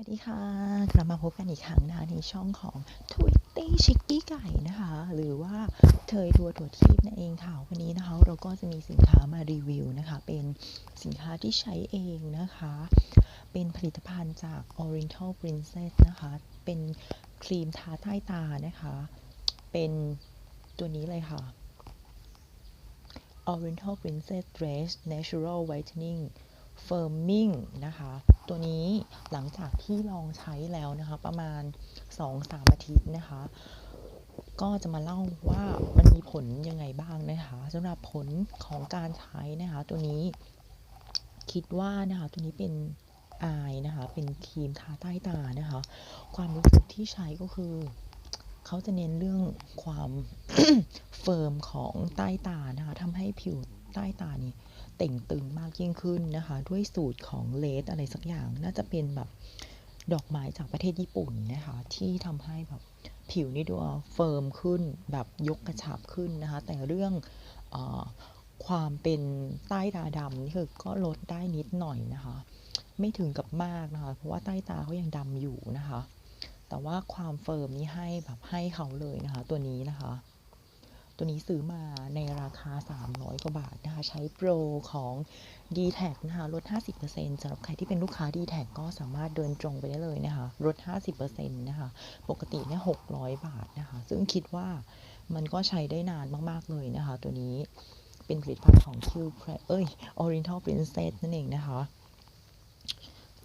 วัสดีค่ะ กลับมาพบกันอีกครั้งนะในช่องของ t w i t t y ชิกกี้ไก่นะคะ หรือว่าเทยทัวร์ถั่วทีบนั่นเองค่ะ วันนี้นะคะ เราก็จะมีสินค้ามารีวิวนะคะ เป็นสินค้าที่ใช้เองนะคะ เป็นผลิตภัณฑ์จาก Oriental Princess นะคะ เป็นครีมทาใต้ตานะคะ เป็นตัวนี้เลยค่ะ Oriental Princess Dress Natural Whitening Firming นะคะ ตัวนี้หลังจากที่ลองใช้แล้วนะคะ ประมาณ 2-3 อาทิตย์นะคะ ก็จะมาเล่าว่ามันมีผลยังไงบ้างนะคะสำหรับผลของการใช้นะคะ ตัวนี้คิดว่านะคะตัวนี้เป็นอายนะคะ เป็นครีมทาใต้ตานะคะ ความรู้สึกที่ใช้ก็คือ เขาจะเน้นเรื่องความเฟิร์มของใต้ตานะคะทำให้ผิวใต้ตานี่เต่งตึงมากยิ่งขึ้นนะคะ ด้วยสูตรของเลสอะไรสักอย่าง น่าจะเป็นแบบดอกไม้จากประเทศญี่ปุ่นนะคะ ที่ทำให้แบบผิวนี่ดูเฟิร์มขึ้นแบบยกกระชับขึ้นนะคะ แต่เรื่องออความเป็นใต้ตาดำนี่คือก็ลดได้นิดหน่อยนะคะ ไม่ถึงกับมากนะคะ เพราะว่าใต้ตาเขายังดำอยู่นะคะ แต่ว่าความเฟิร์มนี่ให้แบบให้เขาเลยนะคะ ตัวนี้นะคะ ตัวนี้ซื้อมาในราคา 300 กว่าบาทนะคะ ใช้โปรของ d t แทนะคะลด 50%สำหรับใครที่เป็นลูกค้า d t แทก็สามารถเดินตรงไปได้เลยนะคะลด 50%นะคะ ปกติเนี่ย600 บาทนะคะ ซึ่งคิดว่ามันก็ใช้ได้นานมาก ๆ เลยนะคะ ตัวนี้เป็นผลิตภัณฑ์ของ Q เอ้ย Oriental Princess นั่นเองนะคะ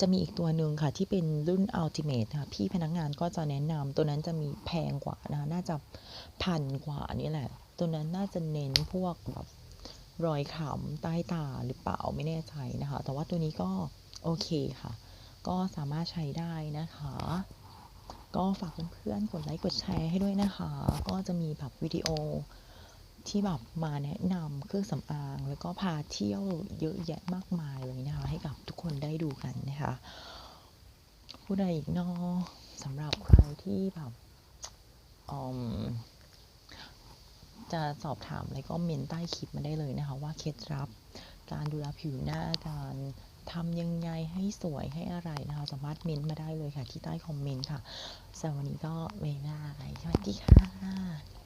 จะมีอีกตัวหนึ่งค่ะที่เป็นรุ่น Ultimate ค่ะพี่พนักงานก็จะแนะนำตัวนั้นจะมีแพงกว่านะคะน่าจะพันกว่านี่แหละ ตัวนั้นน่าจะเน้นพวกแบบรอยขำใต้ตาหรือเปล่าไม่แน่ใจนะคะ แต่ว่าตัวนี้ก็โอเคค่ะ ก็สามารถใช้ได้นะคะ ก็ฝากเพื่อนๆกดไลค์กดแชร์ให้ด้วยนะคะ ก็จะมีแบบวิดีโอ ที่แบบมาแนะนำเครื่องสำอาง แล้วก็พาเที่ยวเยอะแยะมากมายเลยนะคะ ให้กับทุกคนได้ดูกันนะคะผู้ใดอีกเนอสำหรับใครที่แบบอมจะสอบถามอะไรก็เมนใต้คลิปมาได้เลยนะคะ ว่าเคล็ดลับ การดูแลผิวหน้าการทำยังไงให้สวยให้อะไรนะคะ สามารถเมนมาได้เลยค่ะ ที่ใต้คอมเมนต์ค่ะสำหรับวันนี้ก็เวลาอะไรสวัสดีค่ะ